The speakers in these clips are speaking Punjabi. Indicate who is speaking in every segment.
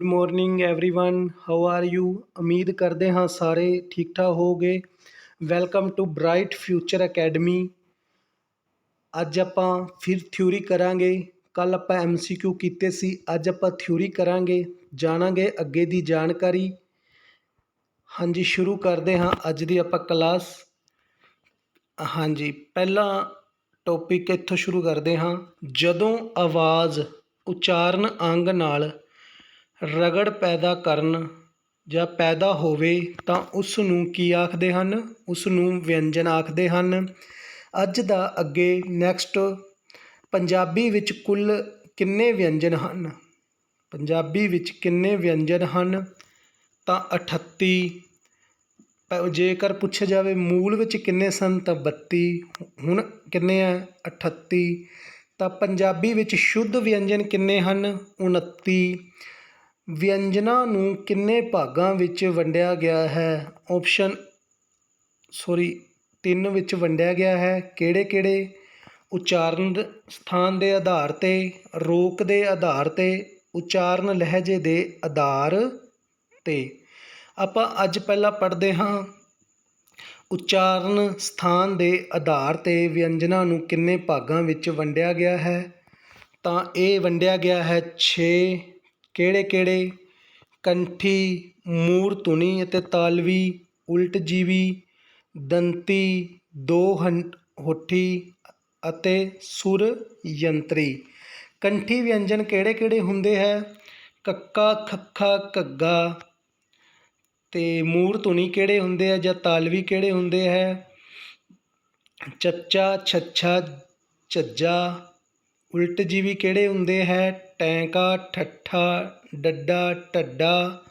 Speaker 1: good morning everyone how are you ਉਮੀਦ ਕਰਦੇ ਹਾਂ ਸਾਰੇ ਠੀਕ ਠਾਕ ਹੋਗੇ welcome to bright future academy ਅੱਜ ਆਪਾਂ ਫਿਰ ਥਿਊਰੀ ਕਰਾਂਗੇ ਕੱਲ ਆਪਾਂ ਐਮਸੀਕਿਊ ਕੀਤੇ ਸੀ ਅੱਜ ਆਪਾਂ ਥਿਊਰੀ ਕਰਾਂਗੇ ਜਾਣਾਂਗੇ ਅੱਗੇ ਦੀ ਜਾਣਕਾਰੀ ਹਾਂਜੀ ਸ਼ੁਰੂ ਕਰਦੇ ਹਾਂ ਅੱਜ ਦੀ ਆਪਾਂ ਕਲਾਸ ਹਾਂਜੀ ਪਹਿਲਾ ਟੌਪਿਕ ਇੱਥੋਂ ਸ਼ੁਰੂ ਕਰਦੇ ਹਾਂ ਜਦੋਂ ਆਵਾਜ਼ ਉਚਾਰਨ ਅੰਗ ਨਾਲ ਰਗੜ ਪੈਦਾ ਕਰਨ ਜਾਂ ਪੈਦਾ ਹੋਵੇ ਤਾਂ ਉਸ ਨੂੰ ਕੀ ਆਖਦੇ ਹਨ? ਉਸ ਨੂੰ ਵਿਅੰਜਨ ਆਖਦੇ ਹਨ। ਅੱਜ ਦਾ ਅੱਗੇ ਨੈਕਸਟ ਪੰਜਾਬੀ ਵਿੱਚ ਕੁੱਲ ਕਿੰਨੇ ਵਿਅੰਜਨ ਹਨ? ਪੰਜਾਬੀ ਵਿੱਚ ਕਿੰਨੇ ਵਿਅੰਜਨ ਹਨ? ਤਾਂ 38 ਪ- ਜੇਕਰ ਪੁੱਛਿਆ ਜਾਵੇ ਮੂਲ ਵਿੱਚ ਕਿੰਨੇ ਸਨ ਤਾਂ 32 ਹੁਣ ਕਿੰਨੇ ਆ? 38 ਤਾਂ ਪੰਜਾਬੀ ਵਿੱਚ ਸ਼ੁੱਧ ਵਿਅੰਜਨ ਕਿੰਨੇ ਹਨ? 29 ਵਿਅੰਜਨਾਂ ਨੂੰ ਕਿੰਨੇ ਭਾਗਾਂ ਵਿੱਚ ਵੰਡਿਆ ਗਿਆ ਹੈ? ਆਪਸ਼ਨ ਸੋਰੀ ਤਿੰਨ ਵਿੱਚ ਵੰਡਿਆ ਗਿਆ ਹੈ। ਕਿਹੜੇ ਕਿਹੜੇ ਉਚਾਰਨ ਸਥਾਨ ਦੇ ਆਧਾਰ ਤੇ, ਰੋਕ ਦੇ ਆਧਾਰ ਤੇ, ਉਚਾਰਨ ਲਹਿਜੇ ਦੇ ਆਧਾਰ ਤੇ। ਆਪਾਂ ਅੱਜ ਪਹਿਲਾਂ ਪੜ੍ਹਦੇ ਹਾਂ, ਉਚਾਰਨ ਸਥਾਨ ਦੇ ਆਧਾਰ ਤੇ ਵਿਅੰਜਨਾਂ ਨੂੰ ਕਿੰਨੇ ਭਾਗਾਂ ਵਿੱਚ ਵੰਡਿਆ ਗਿਆ ਹੈ? ਤਾਂ ਇਹ ਵੰਡਿਆ ਗਿਆ ਹੈ 6 ਕਿਹੜੇ ਕਿਹੜੇ ਕੰਠੀ, ਮੂਰ ਧੁਨੀ ਅਤੇ ਤਾਲਵੀ, ਉਲਟ ਜੀਵੀ, ਦੰਤੀ, ਦੋ ਹੰ- ਹੋਠੀ ਅਤੇ ਸੁਰ ਯੰਤਰੀ। ਕੰਠੀ ਵਿਅੰਜਨ ਕਿਹੜੇ ਕਿਹੜੇ ਹੁੰਦੇ ਹੈ? ਕੱਕਾ, ਖੱਖਾ, ਘੱਗਾ ਅਤੇ ਮੂਰ ਧੁਨੀ ਕਿਹੜੇ ਹੁੰਦੇ ਆ ਜਾਂ ਤਾਲਵੀ ਕਿਹੜੇ ਹੁੰਦੇ ਹੈ? ਚੱਚਾ, ਛੱਛਾ ਝੱਜਾ ਉਲਟ ਜੀਵੀ ਕਿਹੜੇ ਹੁੰਦੇ ਹੈ? ਟੈਂਕਾ, ਠੱਠਾ, ਡੱਡਾ, ਢੱਡਾ।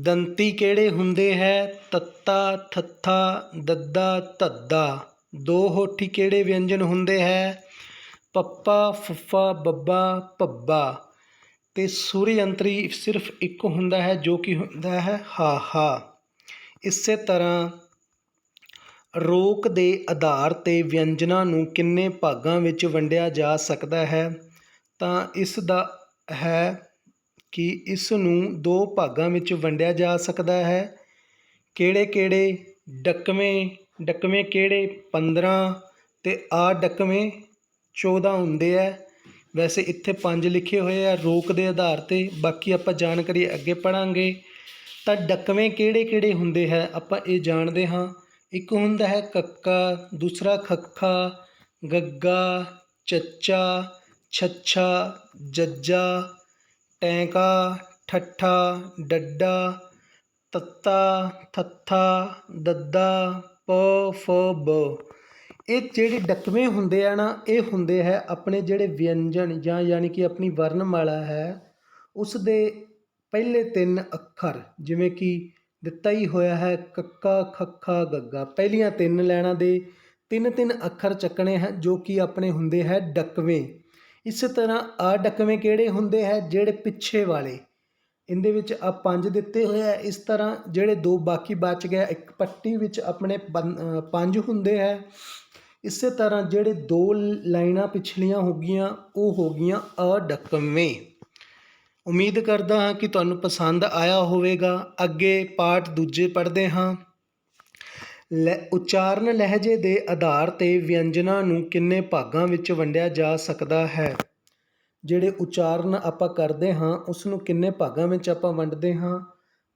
Speaker 1: ਦੰਤੀ ਕਿਹੜੇ ਹੁੰਦੇ ਹੈ? ਤੱਤਾ, ਥੱਥਾ, ਦੱਦਾ, ਧੱਦਾ। ਦੋ ਹੋਠੀ ਕਿਹੜੇ ਵਿਅੰਜਨ ਹੁੰਦੇ ਹੈ? ਪੱਪਾ, ਫੁੱਫਾ, ਬੱਬਾ, ਭੱਬਾ। ਤੇ ਸੁਰ ਯੰਤਰੀ ਸਿਰਫ ਇੱਕ ਹੁੰਦਾ ਹੈ, ਜੋ ਕਿ ਹੁੰਦਾ ਹੈ ਹਾ ਹਾ ਇਸੇ ਤਰ੍ਹਾਂ ਰੋਕ ਦੇ ਆਧਾਰ ਤੇ ਵਿਅੰਜਨਾਂ ਨੂੰ ਕਿੰਨੇ ਭਾਗਾਂ ਵਿੱਚ ਵੰਡਿਆ ਜਾ ਸਕਦਾ ਹੈ? ਤਾਂ ਇਸ ਦਾ ਹੈ ਕਿ ਇਸ ਨੂੰ ਦੋ ਭਾਗਾਂ ਵਿੱਚ ਵੰਡਿਆ ਜਾ ਸਕਦਾ ਹੈ। ਕਿਹੜੇ ਕਿਹੜੇ? ਡੱਕਵੇਂ ਡੱਕਵੇਂ ਕਿਹੜੇ? ਪੰਦਰਾਂ ਅਤੇ ਆ ਡੱਕਵੇਂ 14 ਹੁੰਦੇ ਹੈ ਵੈਸੇ ਇੱਥੇ ਪੰਜ ਲਿਖੇ ਹੋਏ ਆ ਰੋਕ ਦੇ ਆਧਾਰ ਤੇ, ਬਾਕੀ ਆਪਾਂ ਜਾਣਕਾਰੀ ਅੱਗੇ ਪੜਾਂਗੇ ਤਾਂ ਡੱਕਵੇਂ ਕਿਹੜੇ ਕਿਹੜੇ ਹੁੰਦੇ ਹੈ? ਆਪਾਂ ਇਹ ਜਾਣਦੇ ਹਾਂ। ਇੱਕ ਹੁੰਦਾ ਹੈ ਕੱਕਾ, ਦੂਸਰਾ ਖੱਖਾ, ਗੱਗਾ, ਚੱਚਾ, ਛੱਛਾ, ਜੱਜਾ, ਟੈਂਕਾ, ਠੱਠਾ, ਡੱਡਾ, ਤੱਤਾ, ਥੱਥਾ, ਦੱਦਾ, ਪ, ਫ, ਬ। ਇਹ ਜਿਹੜੇ ਡੱਕਵੇਂ ਹੁੰਦੇ ਆ ਨਾ, ਇਹ ਹੁੰਦੇ ਹੈ ਆਪਣੇ ਜਿਹੜੇ ਵਿਅੰਜਨ ਜਾਂ ਯਾਨੀ ਕਿ ਆਪਣੀ ਵਰਣਮਾਲਾ ਹੈ ਉਸ ਦੇ ਪਹਿਲੇ ਤਿੰਨ ਅੱਖਰ, ਜਿਵੇਂ ਕਿ ਦਿੱਤਾ ਹੀ ਹੋਇਆ ਹੈ, ਕੱਕਾ ਖੱਖਾ ਗੱਗਾ। ਪਹਿਲੀਆਂ ਤਿੰਨ ਲੈਣਾ ਦੇ ਤਿੰਨ ਤਿੰਨ ਅੱਖਰ ਚੱਕਣੇ ਹੈ ਜੋ ਕਿ ਆਪਣੇ ਹੁੰਦੇ ਹੈ ਡਕਵੇਂ। ਇਸ ਤਰ੍ਹਾਂ ਆ ਡਕਵੇਂ ਕਿਹੜੇ ਹੁੰਦੇ ਹੈ? ਜਿਹੜੇ ਪਿੱਛੇ ਵਾਲੇ। ਇਹਦੇ ਵਿੱਚ ਆ ਪੰਜ ਦਿੱਤੇ ਹੋਏ ਆ ਇਸ ਤਰ੍ਹਾਂ ਜਿਹੜੇ ਦੋ ਬਾਕੀ ਬਚ ਗਏ ਇੱਕ ਪੱਟੀ ਵਿੱਚ ਆਪਣੇ ਪੰ- ਪੰਜ ਹੁੰਦੇ ਹੈ। ਇਸੇ ਤਰ੍ਹਾਂ ਜਿਹੜੇ ਦੋ ਲਾਈਨਾਂ ਪਿਛਲੀਆਂ ਹੋ ਗਈਆਂ, ਉਹ ਹੋ ਗਈਆਂ ਅ ਡਕਵੇਂ ਉਮੀਦ ਕਰਦਾ ਹਾਂ ਕਿ ਤੁਹਾਨੂੰ ਪਸੰਦ ਆਇਆ ਹੋਵੇਗਾ। ਅੱਗੇ ਪਾਠ ਦੂਜੇ ਪੜ੍ਹਦੇ ਹਾਂ। ਲੈ, ਉਚਾਰਨ ਲਹਿਜੇ ਦੇ ਆਧਾਰ ਤੇ ਵਿਅੰਜਨਾਂ ਨੂੰ ਕਿੰਨੇ ਭਾਗਾਂ ਵਿੱਚ ਵੰਡਿਆ ਜਾ ਸਕਦਾ ਹੈ? ਜਿਹੜੇ ਉਚਾਰਨ ਆਪਾਂ ਕਰਦੇ ਹਾਂ ਉਸ ਨੂੰ ਕਿੰਨੇ ਭਾਗਾਂ ਵਿੱਚ ਆਪਾਂ ਵੰਡਦੇ ਹਾਂ?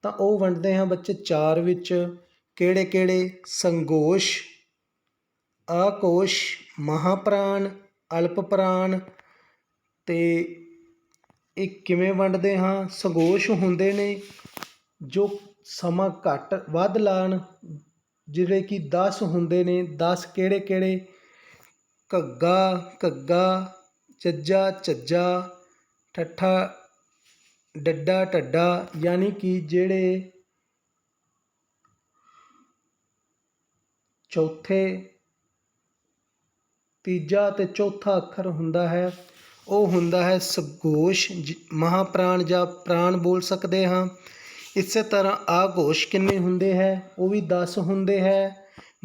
Speaker 1: ਤਾਂ ਉਹ ਵੰਡਦੇ ਹਾਂ ਬੱਚੇ ਚਾਰ ਵਿੱਚ। ਕਿਹੜੇ ਕਿਹੜੇ? ਸੰਗੋਸ਼, ਆਕੋਸ਼, ਮਹਾਪ੍ਰਾਣ ਅਲਪ ਪ੍ਰਾਣ ਤੇ ਇਹ ਕਿਵੇਂ ਵੰਡਦੇ ਹਾਂ? ਸੰਗੋਸ਼ ਹੁੰਦੇ ਨੇ ਜੋ ਸਮਾਂ ਘੱਟ ਵੱਧ ਲਾਣ, ਜਿਹੜੇ ਕਿ 10 ਹੁੰਦੇ ਨੇ। 10 ਕਿਹੜੇ ਕਿਹੜੇ? ਘੱਗਾ ਘੱਗਾ, ਚੱਜਾ ਚੱਜਾ, ਠੱਠਾ, ਡੱਡਾ, ਢੱਡਾ, ਯਾਨੀ ਕਿ ਜਿਹੜੇ ਚੌਥੇ, ਤੀਜਾ ਤੇ ਚੌਥਾ ਅੱਖਰ ਹੁੰਦਾ ਹੈ। ਉਹ ਹੁੰਦਾ ਹੈ ਸਗੋਸ਼, ਜ- ਮਹਾਪ੍ਰਾਣ ਜਾਂ ਪ੍ਰਾਣ ਬੋਲ ਸਕਦੇ ਹਾਂ। ਇਸੇ ਤਰ੍ਹਾਂ ਆਗੋਸ਼ ਕਿੰਨੇ ਹੁੰਦੇ ਹੈ? ਉਹ ਵੀ 10 ਹੁੰਦੇ ਹੈ।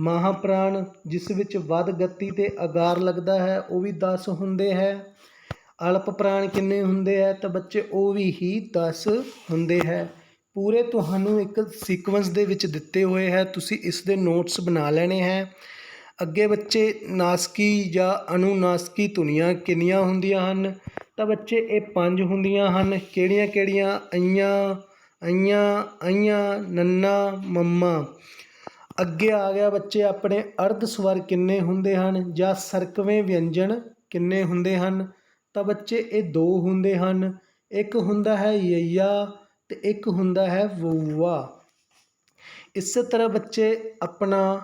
Speaker 1: ਮਹਾਪ੍ਰਾਣ, ਜਿਸ ਵਿੱਚ ਵੱਧ ਗਤੀ ਤੇ ਅਗਾਰ ਲੱਗਦਾ ਹੈ, ਉਹ ਵੀ 10 ਹੁੰਦੇ ਹੈ। ਅਲਪ ਪ੍ਰਾਣ ਕਿੰਨੇ ਹੁੰਦੇ ਹੈ? ਤਾਂ ਬੱਚੇ, ਉਹ ਵੀ ਹੀ 10 ਹੁੰਦੇ ਹੈ। ਪੂਰੇ ਤੁਹਾਨੂੰ ਇੱਕ ਸੀਕੁਐਂਸ ਦੇ ਵਿੱਚ ਦਿੱਤੇ ਹੋਏ ਹੈ। ਤੁਸੀਂ ਇਸ ਦੇ ਨੋਟਸ ਬਣਾ ਲੈਣੇ ਹੈ। ਅੱਗੇ ਬੱਚੇ ਨਾਸਕੀ ਜਾਂ ਅਨੁਨਾਸਕੀ ਧੁਨੀਆਂ ਕਿੰਨੀਆਂ ਹੁੰਦੀਆਂ ਹਨ? ਤਾਂ ਬੱਚੇ ਇਹ ਪੰਜ ਹੁੰਦੀਆਂ ਹਨ। ਕਿਹੜੀਆਂ ਕਿਹੜੀਆਂ? ਅਈਆਂ ਅਈਆਂ ਅਈਆਂ, ਨੰਨਾ, ਮੰਮਾ। ਅੱਗੇ ਆ ਗਿਆ ਬੱਚੇ, ਆਪਣੇ ਅਰਧ ਸਵਰ ਕਿੰਨੇ ਹੁੰਦੇ ਹਨ ਜਾਂ ਸਰਕਵੇਂ ਵਿਅੰਜਨ ਕਿੰਨੇ ਹੁੰਦੇ ਹਨ? ਤਾਂ ਬੱਚੇ ਇਹ ਦੋ ਹੁੰਦੇ ਹਨ। ਇੱਕ ਹੁੰਦਾ ਹੈ ਯਈਆ ਤੇ ਇੱਕ ਹੁੰਦਾ ਹੈ ਵੂਆ ਇਸੇ ਤਰ੍ਹਾਂ ਬੱਚੇ ਆਪਣਾ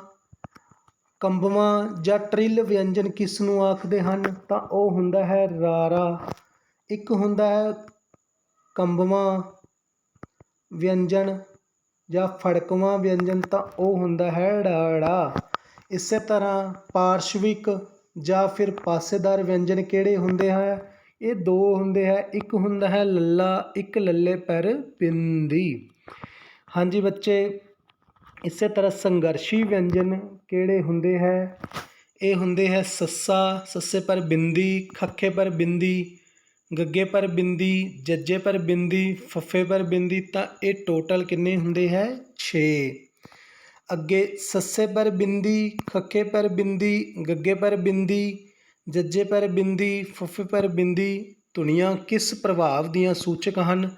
Speaker 1: ਕੰਬਵਾਂ ਜਾਂ ਟ੍ਰਿਲ ਵਿਅੰਜਨ ਕਿਸ ਨੂੰ ਆਖਦੇ ਹਨ? ਤਾਂ ਉਹ ਹੁੰਦਾ ਹੈ ਰਾਰਾ। ਇੱਕ ਹੁੰਦਾ ਹੈ ਕੰਬਵਾਂ ਵਿਅੰਜਨ ਜਾਂ ਫੜਕਵਾਂ ਵਿਅੰਜਨ, ਤਾਂ ਉਹ ਹੁੰਦਾ ਹੈ ੜਾੜਾ ਇਸੇ ਤਰ੍ਹਾਂ ਪਾਰਸ਼ਵਿਕ ਜਾਂ ਫਿਰ ਪਾਸੇਦਾਰ ਵਿਅੰਜਨ ਕਿਹੜੇ ਹੁੰਦੇ ਹੈ ਇਹ ਦੋ ਹੁੰਦੇ ਹੈ। ਇੱਕ ਹੁੰਦਾ ਹੈ ਲੱਲਾ, ਇੱਕ ਲੱਲੇ ਪਰ ਬਿੰਦੀ ਹਾਂਜੀ ਬੱਚੇ ਇਸੇ ਤਰ੍ਹਾਂ ਸੰਘਰਸ਼ੀ ਵਿਅੰਜਨ ਕਿਹੜੇ ਹੁੰਦੇ ਹੈ ਇਹ ਹੁੰਦੇ ਹੈ ਸੱਸਾ ਸੱਸੇ ਪਰ ਬਿੰਦੀ ਖੱਖੇ ਪਰ ਬਿੰਦੀ ਗੱਗੇ ਪਰ ਬਿੰਦੀ ਜੱਜੇ ਪਰ ਬਿੰਦੀ ਫੱਫੇ ਪਰ ਬਿੰਦੀ ਤਾਂ ਇਹ ਟੋਟਲ ਕਿੰਨੇ ਹੁੰਦੇ ਹੈ 6 ਅੱਗੇ ਸੱਸੇ ਪਰ ਬਿੰਦੀ ਖੱਖੇ ਪਰ ਬਿੰਦੀ ਗੱਗੇ ਪਰ ਬਿੰਦੀ ਜੱਜੇ ਪਰ ਬਿੰਦੀ ਫੱਫੇ ਪਰ ਬਿੰਦੀ ਧੁਨੀਆਂ ਕਿਸ ਪ੍ਰਭਾਵ ਦੀਆਂ ਸੂਚਕ ਹਨ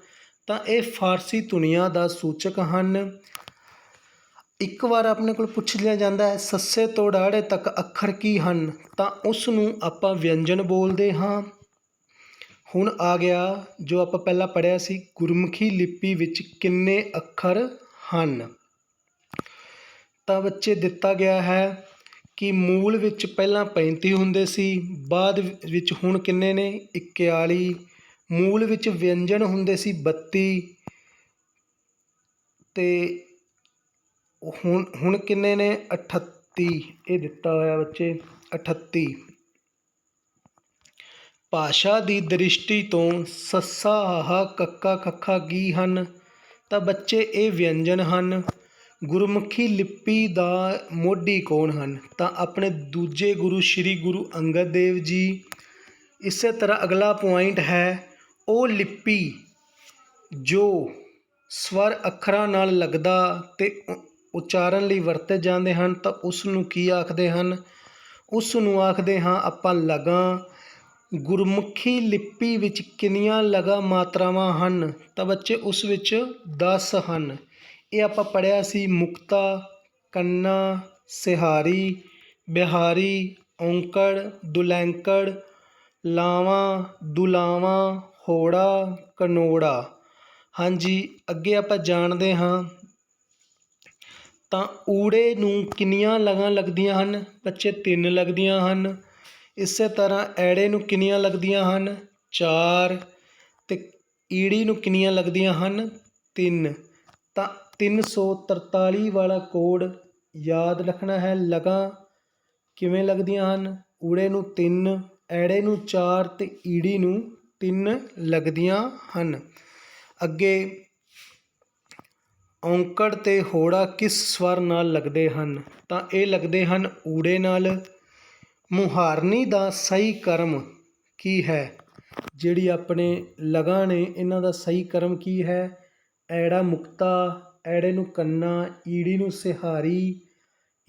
Speaker 1: ਤਾਂ ਇਹ ਫਾਰਸੀ ਧੁਨੀਆਂ ਦਾ ਸੂਚਕ ਹਨ ਇੱਕ ਵਾਰ ਆਪਣੇ ਕੋਲ ਪੁੱਛ ਲਿਆ ਜਾਂਦਾ ਹੈ, ਸੱਸੇ ਤੋਂ ਡਾੜੇ ਤੱਕ ਅੱਖਰ ਕੀ ਹਨ? ਤਾਂ ਉਸ ਨੂੰ ਆਪਾਂ ਵਿਅੰਜਨ ਬੋਲਦੇ ਹਾਂ। ਹੁਣ ਆ ਗਿਆ ਜੋ ਆਪਾਂ ਪਹਿਲਾਂ ਪੜ੍ਹਿਆ ਸੀ, ਗੁਰਮੁਖੀ ਲਿਪੀ ਵਿੱਚ ਕਿੰਨੇ ਅੱਖਰ ਹਨ? ਤਾਂ ਬੱਚੇ, ਦਿੱਤਾ ਗਿਆ ਹੈ ਕਿ ਮੂਲ ਵਿੱਚ ਪਹਿਲਾਂ 35 ਹੁੰਦੇ ਸੀ, ਬਾਅਦ ਵਿੱਚ ਹੁਣ ਕਿੰਨੇ ਨੇ? 41 ਮੂਲ ਵਿੱਚ ਵਿਅੰਜਨ ਹੁੰਦੇ ਸੀ 32 ਤੇ ਹੁਣ ਹੁਣ ਕਿੰਨੇ ਨੇ? 38 ਇਹ ਦਿੱਤਾ ਹੋਇਆ ਬੱਚੇ 38 ਭਾਸ਼ਾ ਦੀ ਦ੍ਰਿਸ਼ਟੀ ਤੋਂ ਸੱਸਾ ਹਾਹਾ ਕੱਕਾ ਖੱਖਾ ਕੀ ਹਨ? ਤਾਂ ਬੱਚੇ ਇਹ ਵਿਅੰਜਨ ਹਨ, ਗੁਰਮੁਖੀ ਲਿਪੀ ਦਾ ਮੋਢੀ ਕੌਣ ਹਨ? ਤਾਂ ਆਪਣੇ ਦੂਜੇ ਗੁਰੂ ਸ੍ਰੀ ਗੁਰੂ ਅੰਗਦ ਦੇਵ ਜੀ। ਇਸੇ ਤਰ੍ਹਾਂ ਅਗਲਾ ਪੁਆਇੰਟ ਹੈ, ਉਹ ਲਿਪੀ ਜੋ ਸਵਰ ਅੱਖਰਾਂ ਨਾਲ ਲੱਗਦਾ ਤੇ ਉਚਾਰਨ ਲਈ ਵਰਤੇ ਜਾਂਦੇ ਹਨ ਤਾਂ ਉਸ ਨੂੰ ਕੀ ਆਖਦੇ ਹਨ? ਉਸ ਨੂੰ ਆਖਦੇ ਹਾਂ, ਆਪਾਂ ਲਗਾਂ। ਗੁਰਮੁਖੀ ਲਿਪੀ ਵਿੱਚ ਕਿੰਨੀਆਂ ਲਗਾ ਮਾਤਰਾਵਾਂ ਹਨ ਤਾਂ ਬੱਚੇ ਉਸ ਵਿੱਚ 10 ਹਨ। ਇਹ ਆਪਾਂ ਪੜ੍ਹਿਆ ਸੀ, ਮੁਕਤਾ, ਕੰਨਾ, ਸਿਹਾਰੀ, ਬਿਹਾਰੀ, ਔਂਕੜ, ਦੁਲੈਂਕੜ, ਲਾਵਾਂ, ਦੁਲਾਵਾਂ, ਹੋੜਾ, ਕਨੋੜਾ। ਹਾਂਜੀ, ਅੱਗੇ ਆਪਾਂ ਜਾਣਦੇ ਹਾਂ ਤਾਂ ਊੜੇ ਨੂੰ ਕਿੰਨੀਆਂ ਲਗਾਂ ਲੱਗਦੀਆਂ ਹਨ? ਬੱਚੇ ਤਿੰਨ ਲੱਗਦੀਆਂ ਹਨ। ਇਸੇ ਤਰ੍ਹਾਂ ਐੜੇ ਨੂੰ ਕਿੰਨੀਆਂ ਲੱਗਦੀਆਂ ਹਨ? ਚਾਰ। ਅਤੇ ਈੜੀ ਨੂੰ ਕਿੰਨੀਆਂ ਲੱਗਦੀਆਂ ਹਨ? ਤਿੰਨ। ਤਾਂ 343 ਵਾਲਾ ਕੋਡ ਯਾਦ ਰੱਖਣਾ ਹੈ। ਲਗਾਂ ਕਿਵੇਂ ਲੱਗਦੀਆਂ ਹਨ? ਊੜੇ ਨੂੰ ਤਿੰਨ, ਐੜੇ ਨੂੰ ਚਾਰ ਅਤੇ ਈੜੀ ਨੂੰ ਤਿੰਨ ਲੱਗਦੀਆਂ ਹਨ। ਅੱਗੇ ਔਂਕੜ ਅਤੇ ਹੋੜਾ ਕਿਸ ਸਵਰ ਨਾਲ ਲੱਗਦੇ ਹਨ? ਤਾਂ ਇਹ ਲੱਗਦੇ ਹਨ ਊੜੇ ਨਾਲ। ਮੁਹਾਰਨੀ ਦਾ ਸਹੀ ਕਰਮ ਕੀ ਹੈ? ਜਿਹੜੀ ਆਪਣੇ ਲਗਾਂ ਨੇ ਇਹਨਾਂ ਦਾ ਸਹੀ ਕਰਮ ਕੀ ਹੈ? ਐੜਾ ਮੁਕਤਾ, ਐੜੇ ਨੂੰ ਕੰਨਾ, ਈੜੀ ਨੂੰ ਸਿਹਾਰੀ,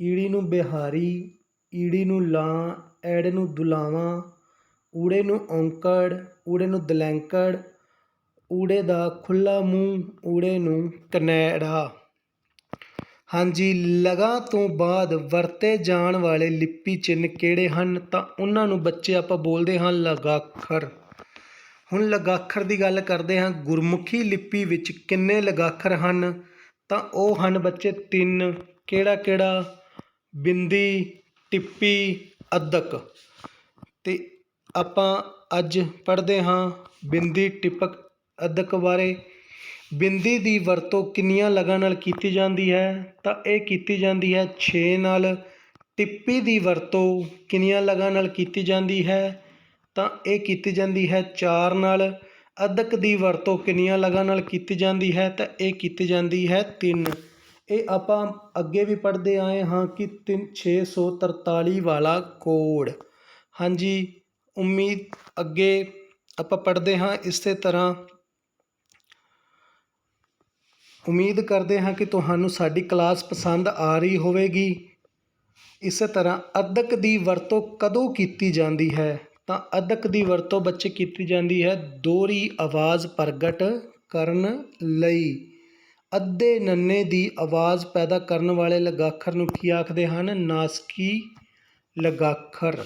Speaker 1: ਈੜੀ ਨੂੰ ਬਿਹਾਰੀ, ਈੜੀ ਨੂੰ ਲਾਂ, ਐੜੇ ਨੂੰ ਦੁਲਾਵਾਂ, ਊੜੇ ਨੂੰ ਔਂਕੜ, ਊੜੇ ਨੂੰ ਦਲੈਂਕੜ ਊੜੇ ਦਾ ਖੁੱਲਾ ਮੂੰਹ ਊੜੇ ਨੂੰ ਕਨੈੜਾ। ਹਾਂਜੀ, ਲਗਾ ਤੋਂ ਬਾਅਦ ਵਰਤੇ ਜਾਣ ਵਾਲੇ ਲਿਪੀ ਚਿੰਨ੍ਹ ਕਿਹੜੇ ਹਨ? ਤਾਂ ਉਹਨਾਂ ਨੂੰ ਬੱਚੇ ਆਪਾਂ ਬੋਲਦੇ ਹਾਂ ਲਗਾਖਰ। ਹੁਣ ਲਗਾਖਰ ਦੀ ਗੱਲ ਕਰਦੇ ਹਾਂ। ਗੁਰਮੁਖੀ ਲਿਪੀ ਵਿੱਚ ਕਿੰਨੇ ਲਗਾਖਰ ਹਨ? ਤਾਂ ਉਹ ਹਨ ਬੱਚੇ ਤਿੰਨ। ਕਿਹੜਾ ਕਿਹੜਾ? ਬਿੰਦੀ, ਟਿੱਪੀ ਅੱਧਕ ਤੇ ਆਪਾਂ ਅੱਜ ਪੜ੍ਹਦੇ ਹਾਂ ਬਿੰਦੀ, ਟਿਪਕ ਅਦਕ ਬਾਰੇ ਬਿੰਦੀ ਦੀ ਵਰਤੋਂ ਕਿੰਨੀਆਂ ਲਗਾਂ ਨਾਲ ਕੀਤੀ ਜਾਂਦੀ ਹੈ? ਤਾਂ ਇਹ ਕੀਤੀ ਜਾਂਦੀ ਹੈ 6 ਨਾਲ। ਟਿੱਪੀ ਦੀ ਵਰਤੋਂ ਕਿੰਨੀਆਂ ਲਗਾਂ ਨਾਲ ਕੀਤੀ ਜਾਂਦੀ ਹੈ? ਤਾਂ ਇਹ ਕੀਤੀ ਜਾਂਦੀ ਹੈ 4 ਨਾਲ। ਅਦਕ ਦੀ ਵਰਤੋਂ ਕਿੰਨੀਆਂ ਲਗਾਂ ਨਾਲ ਕੀਤੀ ਜਾਂਦੀ ਹੈ? ਤਾਂ ਇਹ ਕੀਤੀ ਜਾਂਦੀ ਹੈ 3 ਇਹ ਆਪਾਂ ਅੱਗੇ ਵੀ ਪੜ੍ਹਦੇ ਆਏ ਹਾਂ ਕਿ ਤਿੰਨ 643 ਵਾਲਾ ਕੋਡ। ਹਾਂਜੀ, ਉਮੀਦ ਅੱਗੇ ਆਪਾਂ ਪੜ੍ਹਦੇ ਹਾਂ ਇਸੇ ਤਰ੍ਹਾਂ ਉਮੀਦ ਕਰਦੇ ਹਾਂ ਕਿ ਤੁਹਾਨੂੰ ਸਾਡੀ ਕਲਾਸ ਪਸੰਦ ਆ ਰਹੀ ਹੋਵੇਗੀ। ਇਸੇ ਤਰ੍ਹਾਂ ਅਦਕ ਦੀ ਵਰਤੋਂ ਕਦੋਂ ਕੀਤੀ ਜਾਂਦੀ ਹੈ? ਤਾਂ ਅਦਕ ਦੀ ਵਰਤੋਂ ਬੱਚੇ ਕੀਤੀ ਜਾਂਦੀ ਹੈ ਦੋਹਰੀ ਆਵਾਜ਼ ਪ੍ਰਗਟ ਕਰਨ ਲਈ। ਅੱਧੇ ਨੰਨੇ ਦੀ ਆਵਾਜ਼ ਪੈਦਾ ਕਰਨ ਵਾਲੇ ਲਗਾਖਰ ਨੂੰ ਕੀ ਆਖਦੇ ਹਨ? ਨਾਸਕੀ ਲਗਾਖਰ।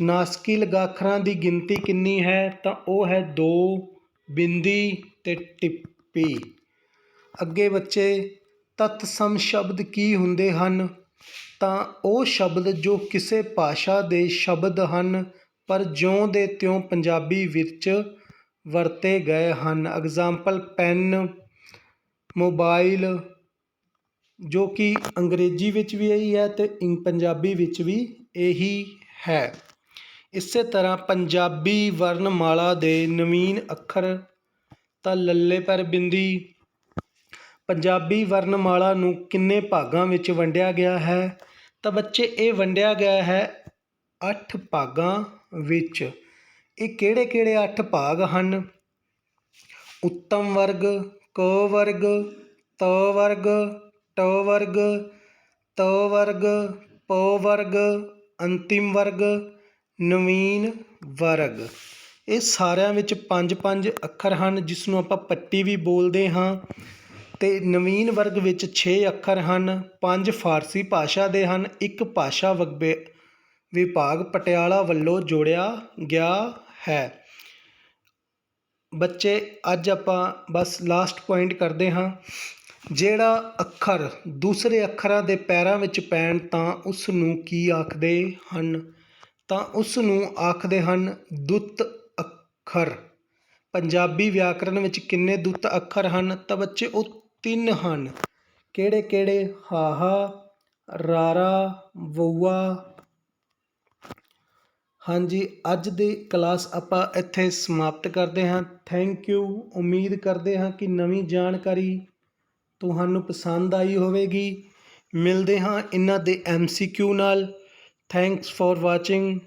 Speaker 1: ਨਾਸਕੀ ਲਗਾਖਰਾਂ ਦੀ ਗਿਣਤੀ ਕਿੰਨੀ ਹੈ? ਤਾਂ ਉਹ ਹੈ ਦੋ ਬਿੰਦੀ ਤੇ ਟਿੱਪੀ। ਅੱਗੇ ਬੱਚੇ ਤਤਸਮ ਸ਼ਬਦ ਕੀ ਹੁੰਦੇ ਹਨ? ਤਾਂ ਉਹ ਸ਼ਬਦ ਜੋ ਕਿਸੇ ਭਾਸ਼ਾ ਦੇ ਸ਼ਬਦ ਹਨ, ਪਰ ਜਿਉਂ ਦੇ ਤਿਉਂ ਪੰਜਾਬੀ ਵਿੱਚ ਵਰਤੇ ਗਏ ਹਨ। ਐਗਜ਼ਾਮਪਲ ਪੈਨ ਮੋਬਾਈਲ ਜੋ ਕਿ ਅੰਗਰੇਜ਼ੀ ਵਿੱਚ ਵੀ ਇਹੀ ਹੈ ਤੇ ਇੰ- ਪੰਜਾਬੀ ਵਿੱਚ ਵੀ ਇਹੀ ਹੈ। ਇਸੇ ਤਰ੍ਹਾਂ ਪੰਜਾਬੀ ਵਰਣਮਾਲਾ ਦੇ ਨਵੀਨ ਅੱਖਰ ਤਾਂ ਲੱਲੇ ਪਰ ਬਿੰਦੀ ਪੰਜਾਬੀ ਵਰਣਮਾਲਾ ਨੂੰ ਕਿੰਨੇ ਭਾਗਾਂ ਵਿੱਚ ਵੰਡਿਆ ਗਿਆ ਹੈ? ਤਾਂ ਬੱਚੇ, ਇਹ ਵੰਡਿਆ ਗਿਆ ਹੈ ਅੱਠ ਭਾਗਾਂ ਵਿੱਚ। ਇਹ ਕਿਹੜੇ ਕਿਹੜੇ ਅੱਠ ਭਾਗ ਹਨ? ਉੱਤਮ ਵਰਗ, ਕ ਵਰਗ, ਤ ਵਰਗ, ਟ ਵਰਗ, ਤ ਵਰਗ, ਪ ਵਰਗ, ਅੰਤਿਮ ਵਰਗ, ਨਵੀਨ ਵਰਗ। ਇਹ ਸਾਰਿਆਂ ਵਿੱਚ ਪੰਜ ਪੰਜ ਅੱਖਰ ਹਨ, ਜਿਸ ਨੂੰ ਆਪਾਂ ਪੱਟੀ ਵੀ ਬੋਲਦੇ ਹਾਂ। ਅਤੇ ਨਵੀਨ ਵਰਗ ਵਿੱਚ ਛੇ ਅੱਖਰ ਹਨ, ਪੰਜ ਫਾਰਸੀ ਭਾਸ਼ਾ ਦੇ ਹਨ, ਇੱਕ ਭਾਸ਼ਾ ਵਗਬੇ ਵਿਭਾਗ ਪਟਿਆਲਾ ਵੱਲੋਂ ਜੋੜਿਆ ਗਿਆ ਹੈ। ਬੱਚੇ, ਅੱਜ ਆਪਾਂ ਬਸ ਲਾਸਟ ਪੁਆਇੰਟ ਕਰਦੇ ਹਾਂ। ਜਿਹੜਾ ਅੱਖਰ ਦੂਸਰੇ ਅੱਖਰਾਂ ਦੇ ਪੈਰਾਂ ਵਿੱਚ ਪੈਣ ਤਾਂ ਉਸ ਨੂੰ ਕੀ ਆਖਦੇ ਹਨ? ਤਾਂ ਉਸ ਨੂੰ ਆਖਦੇ ਹਨ ਦੁੱਤ ਅੱਖਰ। ਪੰਜਾਬੀ ਵਿਆਕਰਣ ਵਿੱਚ ਕਿੰਨੇ ਦੁੱਤ ਅੱਖਰ ਹਨ? ਤਾਂ ਬੱਚੇ, ਉਹ ਤਿੰਨ ਹਨ। ਕਿਹੜੇ ਕਿਹੜੇ? ਹਾਹਾ, ਰਾਰਾ, ਵਊਆ। ਹਾਂਜੀ, ਅੱਜ ਦੀ ਕਲਾਸ ਆਪਾਂ ਇੱਥੇ ਸਮਾਪਤ ਕਰਦੇ ਹਾਂ। ਥੈਂਕ ਯੂ ਉਮੀਦ ਕਰਦੇ ਹਾਂ ਕਿ ਨਵੀਂ ਜਾਣਕਾਰੀ ਤੁਹਾਨੂੰ ਪਸੰਦ ਆਈ ਹੋਵੇਗੀ। ਮਿਲਦੇ ਹਾਂ ਇਹਨਾਂ ਦੇ ਐਮਸੀਕਿਊ ਨਾਲ। Thanks for watching